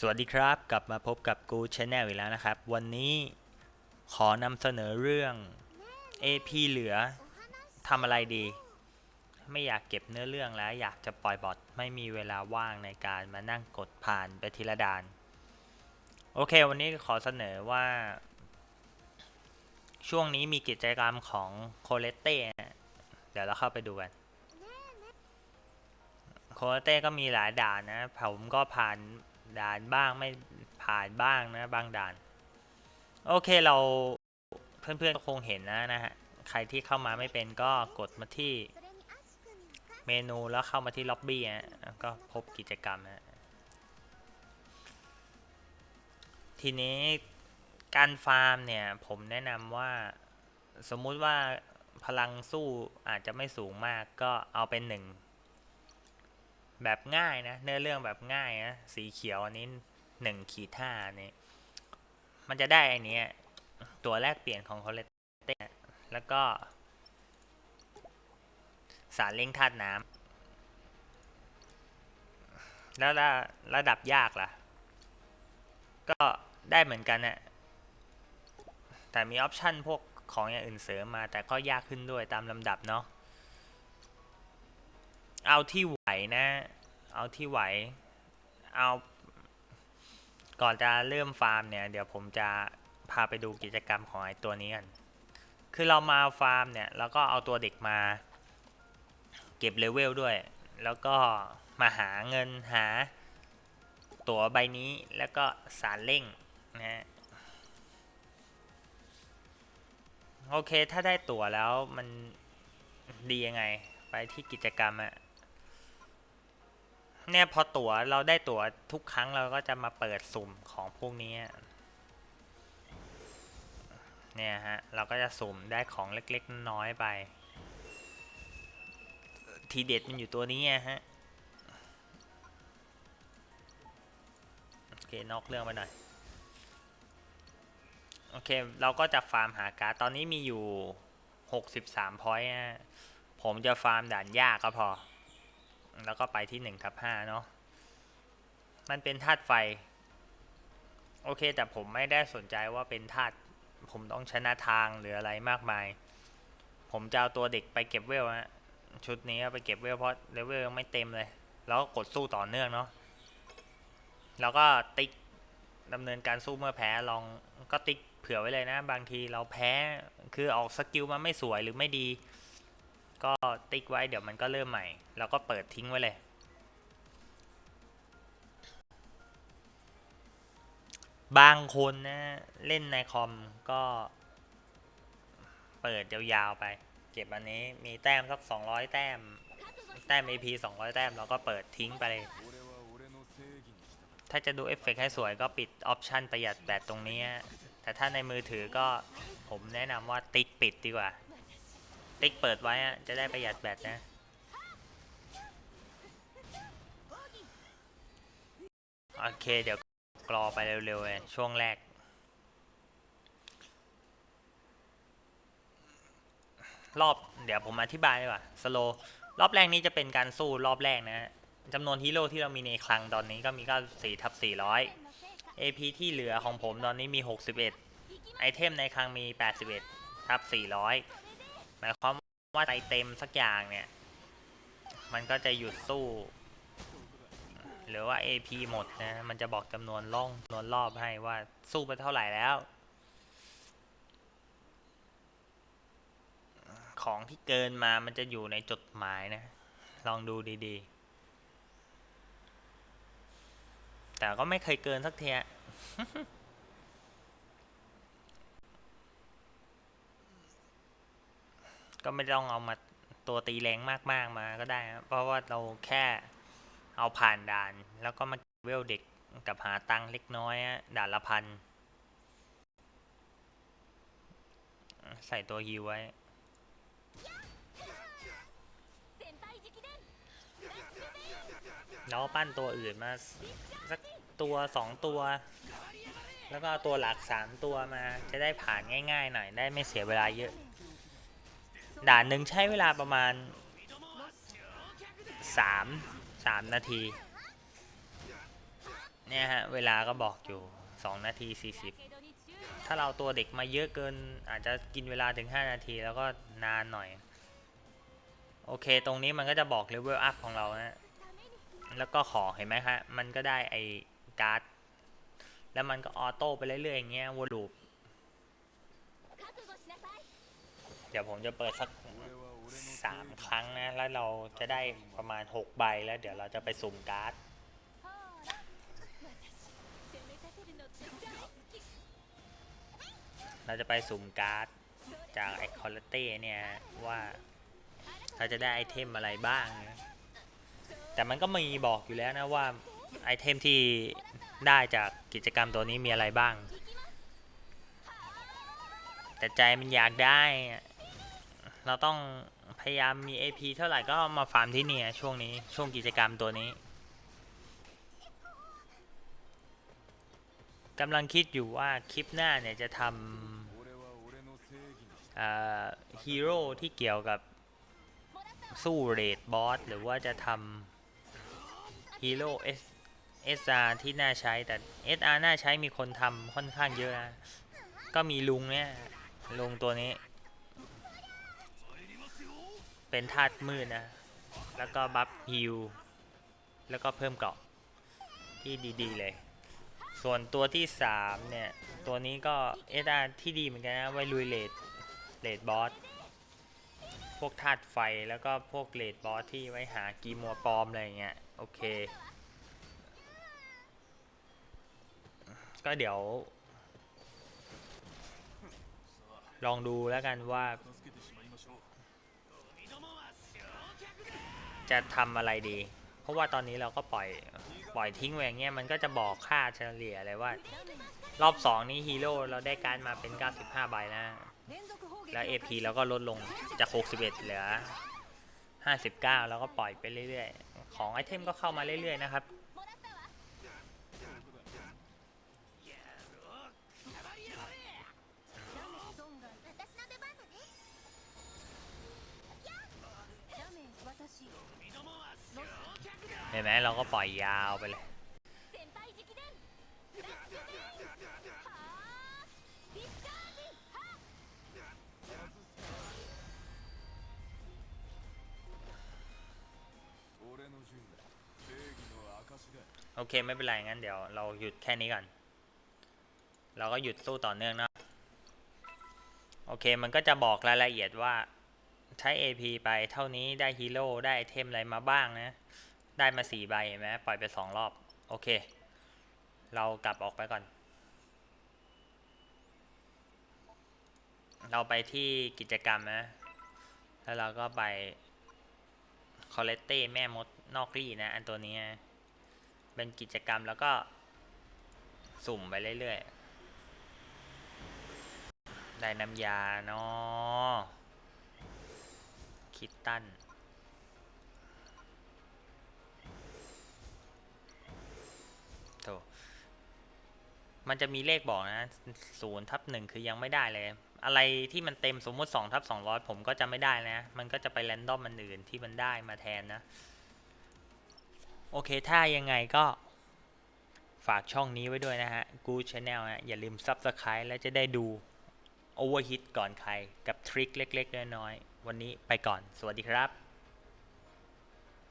สวัสดีครับ กลับมาพบกับกูชแนลอีกแล้วนะครับ วันนี้ขอนำเสนอเรื่อง AP เหลือทำอะไรดี ไม่อยากเก็บเนื้อเรื่องแล้ว อยากจะปล่อยบอทไม่มีเวลาว่างในการมานั่งกดผ่านไปทีละด่าน โอเค วันนี้ขอเสนอว่า ช่วงนี้มีกิจกรรมของโคเลเต้เดี๋ยวเราเข้าไปดูกันโคเต้ก็มีหลายด่านนะผมก็ผ่าน ด่านบ้างไม่ผ่านบ้างนะบางด่าน โอเคเราเพื่อนๆก็คงเห็นนะนะฮะ ใครที่เข้ามาไม่เป็นก็กดมาที่เมนูแล้วเข้ามาที่ล็อบบี้ฮะก็พบกิจกรรมฮะทีนี้การฟาร์มเนี่ยผมแนะนำว่าสมมุติว่าพลังสู้อาจจะไม่สูงมากก็เอาเป็นหนึ่ง แบบง่ายนะ เนื้อเรื่องแบบง่ายนะ สีเขียวอันนี้หนึ่งขีดห้านี่มันจะได้อันเนี้ยตัวแรกเปลี่ยนของคอเลสเตแล้วก็ สารเล่งธาตุน้ำแล้วระระดับยากล่ะ ก็ได้เหมือนกันนะแต่มีออปชันพวกของอย่างอื่นเสริมมาแต่ก็ยากขึ้นด้วยตามลำดับเนาะเอาที่ ไหวนะ เอาที่ไหว เอา ก่อนจะเริ่มฟาร์มเนี่ย เดี๋ยวผมจะพาไปดูกิจกรรมของไอ้ตัวนี้กัน คือเรามาฟาร์มเนี่ย แล้วก็เอาตัวเด็กมา เก็บเลเวลด้วย แล้วก็มาหาเงินหา ตั๋วใบนี้แล้วก็สารเร่งนะฮะโอเค ถ้าได้ตั๋วแล้วมันดียังไง ไปที่กิจกรรมอะ เนี่ยพอตั๋วเราได้ตั๋วทุกครั้งเราก็จะมาเปิดสุ่มของพวกนี้ เนี่ยฮะ เราก็จะสุ่มได้ของเล็กๆ น้อยไป ทีเด็ดมันอยู่ตัวนี้ฮะ โอเคนอกเรื่องไปหน่อย โอเค เราก็จะฟาร์มหาการ์ดตอนนี้มีอยู่ 63พอยต์ผมจะฟาร์มด่านยากก็พอ แล้วก็ไปที่1ทับ5เนาะมันเป็นธาตุไฟ โอเค แต่ผมไม่ได้สนใจว่าเป็นธาตุผมต้องชนะทางหรืออะไรมากมาย ผมจะเอาตัวเด็กไปเก็บเวลฮะชุดนี้ไปเก็บเวลเพราะเลเวลยังไม่เต็มเลย แล้วก็กดสู้ต่อเนื่องเนาะแล้วก็ติ๊กดำเนินการสู้เมื่อแพ้ลองก็ติ๊กเผื่อไว้เลยนะ บางทีเราแพ้คือออกสกิลมาไม่สวยหรือไม่ดี ก็ติ๊กไว้เดี๋ยวมันก็เริ่มใหม่ แล้วก็เปิดทิ้งไว้เลย บางคนนะเล่นในคอมก็ เปิดยาวๆไป เก็บอันนี้มีแต้มสัก 200 แต้ม แต้ม AP 200 แต้มเราก็เปิดทิ้งไปเลย ถ้าจะดูเอฟเฟกต์ให้สวยก็ปิดออปชันประหยัดแบตตรงนี้ แต่ถ้าในมือถือก็ผมแนะนำว่าติ๊กปิดดีกว่า ติ๊กเปิดไว้อะจะได้ประหยัดแบตนะ โอเค เดี๋ยวกรอไปเร็วๆเลยช่วงแรก รอบเดี๋ยวผมอธิบายดีกว่าสโลรอบแรกนี้จะเป็นการสู้รอบแรกนะจำนวนฮีโร่ที่เรามีในคลังตอนนี้ก็มี94ทับ400 AP ที่เหลือของผมตอนนี้มี 61 ไอเทมในคลังมี 81ทับ400 หมายความว่าไอเต็มสักอย่างเนี่ย มันก็จะหยุดสู้ หรือว่า AP หมดนะ มันจะบอกจำนวนล่องจำนวนรอบให้ว่าสู้ไปเท่าไหร่แล้ว ของที่เกินมามันจะอยู่ในจดหมายนะ ลองดูดีๆ แต่ก็ไม่เคยเกินสักเทีย ก็ไม่ต้องเอามาตัวตีแรงมากๆมาก็ได้นะเพราะว่าเราแค่เอาผ่านด่าน แล้วก็มาเวลเด็กกับหาตังเล็กน้อยด่านละพันใส่ตัวฮิวไว้ แล้วปั้นตัวอื่นมาสักตัวสองตัว แล้วก็เอาตัวหลักสามตัวมาจะได้ผ่านง่ายๆหน่อยได้ไม่เสียเวลาเยอะ ด่านหนึ่งใช้เวลาประมาณสามสามนาที เนี่ยฮะ เวลาก็บอกอยู่2นาที40ถ้าเราตัวเด็กมาเยอะเกิน อาจจะกินเวลาถึง5นาทีแล้วก็นานหน่อย โอเค ตรงนี้มันก็จะบอกเลเวลอัพของเรานะแล้วก็ขอเห็นไหมฮะ มันก็ได้ไอ้การ์ด แล้วมันก็ออโต้ไปเรื่อยๆอย่างเงี้ยวนลูป เดี๋ยวผมจะเปิดสักสามครั้งนะ แล้วเราจะได้ประมาณ6ใบแล้ว เดี๋ยวเราจะไปสุ่มการ์ดเราจะไปสุ่มการ์ดจากไอคอร์เต้เนี่ยว่าเราจะได้ไอเทมอะไรบ้างนะแต่มันก็มีบอกอยู่แล้วนะว่าไอเทมที่ได้จากกิจกรรมตัวนี้มีอะไรบ้าง แต่ใจมันอยากได้อะ เราต้องพยายามมี AP เท่าไหร่ก็มาฟาร์มที่นี่ช่วงนี้ช่วงกิจกรรมตัวนี้กำลังคิดอยู่ว่าคลิปหน้าเนี่ยจะทำฮีโร่ที่เกี่ยวกับสู้เรดบอสหรือว่าจะทำฮีโร่ S SR ที่น่าใช้แต่ SR น่าใช้มีคนทำค่อนข้างเยอะนะก็มีลุงเนี่ยลุงตัวนี้ เป็นธาตุมืดนะ แล้วก็บัฟฮิลแล้วก็เพิ่มเกราะที่ดีๆเลย ส่วนตัวที่ 3 เนี่ย ตัวนี้ก็ SR ที่ดีเหมือนกันนะ ไว้ลุยเลดเลดบอส พวกธาตุไฟแล้วก็พวกเลดบอสที่ไว้หากีมัวปลอมอะไรเงี้ย โอเค ก็เดี๋ยว ลองดูแล้วกันว่า จะทำอะไรดี เพราะว่าตอนนี้เราก็ปล่อยปล่อยทิ้งไว้อย่างเงี้ยมันก็จะบอกค่าเฉลี่ยเลยว่า รอบ 2 นี้ฮีโร่เราได้การมาเป็น 95 ใบนะ แล้ว AP เราก็ลดลงจาก 61 เหลือ 59 แล้วก็ปล่อยไปเรื่อยๆ ของไอเทมก็เข้ามาเรื่อยๆนะครับ เห็นไหมเราก็ปล่อยยาวไปเลยโอเคไม่เป็นไรงั้นเดี๋ยวเราหยุดแค่นี้ก่อนเราก็หยุดสู้ต่อเนื่องนะโอเคมันก็จะบอกรายละเอียดว่าใช้ AP ไปเท่านี้ได้ฮีโร่ได้ไอเทมอะไรมาบ้างนะ ได้มาสี่ใบเห็นไหมปล่อยไปสองรอบ โอเค เรากลับออกไปก่อน เราไปที่กิจกรรมนะ แล้วเราก็ไปคอเลตเต้แม่มดนอกรี่นะ อันตัวนี้ เป็นกิจกรรมแล้วก็สุ่มไปเรื่อยๆ ได้น้ำยาเนาะคิดตัน ถมันจะมีเลขบอกนะศูนย์ทับหนึ่งคือยังไม่ได้เลย อะไรที่มันเต็มสมมติสองทับสองร้อยผมก็จะไม่ได้นะ มันก็จะไปแรนดอมมันอื่นที่มันได้มาแทนนะ โอเคถ้ายังไงก็ฝากช่องนี้ไว้ด้วยนะฮะ กูชาแนลฮะ อย่าลืม Subscribe แล้วจะได้ดู Overhit ก่อนใคร กับทริคเล็ก ๆ น้อยๆวันนี้ไปก่อน สวัสดีครับ